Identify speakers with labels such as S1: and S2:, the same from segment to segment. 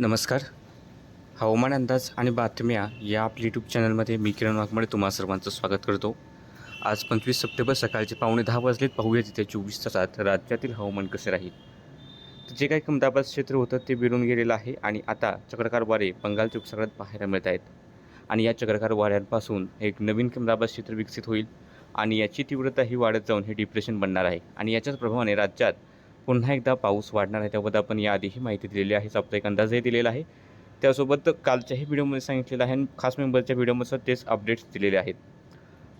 S1: नमस्कार. हवामान अंदाज आणि बातम्या या आपल्या यूट्यूब चॅनलमध्ये मी किरण वाघमारे तुम्हा सर्वांचं स्वागत करतो. आज पंचवीस सप्टेंबर सकाळचे पावणे दहा वाजलेत. पाहूया तिथे चोवीस तासात राज्यातील हवामान कसे राहील. तर जे काही कमदाबाद क्षेत्र होतं ते विरून गेलेलं आहे आणि आता चक्रकार वारे बंगालच्या उपसागरात पाहायला मिळत आहेत. आणि या चक्रकार वाऱ्यांपासून एक नवीन कमदाबाद क्षेत्र विकसित होईल आणि याची तीव्रता ही वाढत जाऊन हे डिप्रेशन बनणार आहे. आणि याच्याच प्रभावाने राज्यात पुन्हा एकदा पाऊस वाढणार आहे त्याबद्दल आपण याआधीही माहिती दिलेली आहे साप्ताहिक अंदाजही दिलेला आहे. त्यासोबत कालच्याही व्हिडिओमध्ये सांगितलेलं आहे आणि खास मेंबरच्या व्हिडिओमध्ये तेच अपडेट्स दिलेले आहेत.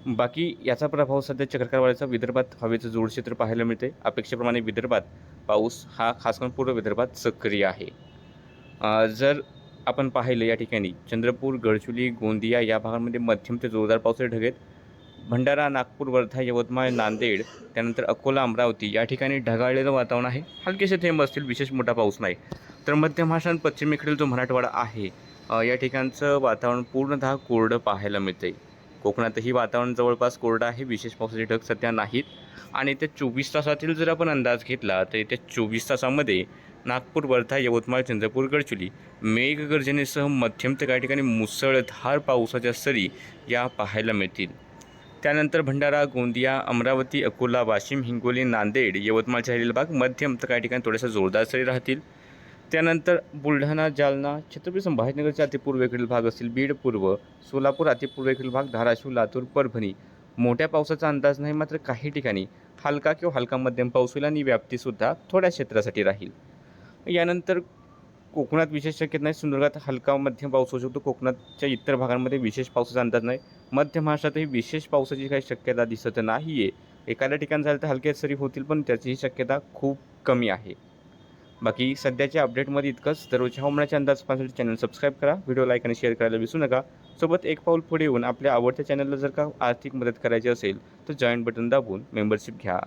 S1: बाकी याचा प्रभाव सध्या चक्रकारवाड्याचा विदर्भात हवेचं जोडक्षेत्र पाहायला मिळते. अपेक्षेप्रमाणे विदर्भात पाऊस हा खास करून पूर्व विदर्भात सक्रिय आहे. जर आपण पाहिलं या ठिकाणी चंद्रपूर गडचुली गोंदिया या भागांमध्ये मध्यम ते जोरदार पावसाचे ढग आहेत. भंडारा नागपूर वर्धा यवतमाळ नांदेड त्यानंतर अकोला अमरावती या ठिकाणी ढगाळलेलं वातावरण आहे. हलकेसे थेंब असतील विशेष मोठा पाऊस नाही. तर मध्य महाराष्ट्र आणि पश्चिमेकडील जो मराठवाडा आहे या ठिकाणचं वातावरण पूर्णतः कोरडं पाहायला मिळते कोकणातही वातावरण जवळपास कोरडं आहे विशेष पावसाचे ढग सध्या नाहीत. आणि त्या चोवीस तासातील जर आपण अंदाज घेतला तर त्या चोवीस तासामध्ये नागपूर वर्धा यवतमाळ चंद्रपूर गडचुली मेघगर्जनेसह मध्यम ते काही ठिकाणी मुसळधार पावसाच्या सरी या पाहायला मिळतील. त्यानंतर भंडारा गोंदिया अमरावती अकोला वाशिम हिंगोली नांदेड यवतमाळच्या झालेला भाग मध्यम तर काही ठिकाणी थोड्याशा जोरदार सरी राहतील. त्यानंतर बुलढाणा जालना छत्रपती संभाजीनगरच्या अतिपूर्वेकडील भाग असतील बीड पूर्व सोलापूर अतिपूर्वेकडील भाग धाराशिव लातूर परभणी. मोठ्या पावसाचा अंदाज नाही मात्र काही ठिकाणी हलका किंवा हलका मध्यम पाऊस होईल आणि व्याप्तीसुद्धा थोड्या क्षेत्रासाठी राहील. यानंतर कोकणात विशेष शक्यत नाही. सुंदरगात हलका मध्यम पाऊस होऊ शकतो. कोकणातच्या इतर भागांमध्ये विशेष पावसाचा अंदाज नाही. मध्य महाराष्ट्रातही विशेष पावसाची काही शक्यता दिसत नाही आहे एखाद्या ठिकाण झालं तर हलक्या सरी होतील पण त्याचीही शक्यता खूप कमी आहे. बाकी सध्याच्या अपडेटमध्ये इतकंच. दररोजच्या हवामानाचे अंदाज पाहण्यासाठी चॅनल सबस्क्राईब करा. व्हिडिओ लाईक आणि शेअर करायला विसरू नका. सोबत एक पाऊल पुढे येऊन आपल्या आवडत्या चॅनलला जर का आर्थिक मदत करायची असेल तर जॉईन बटन दाबून मेंबरशिप घ्या.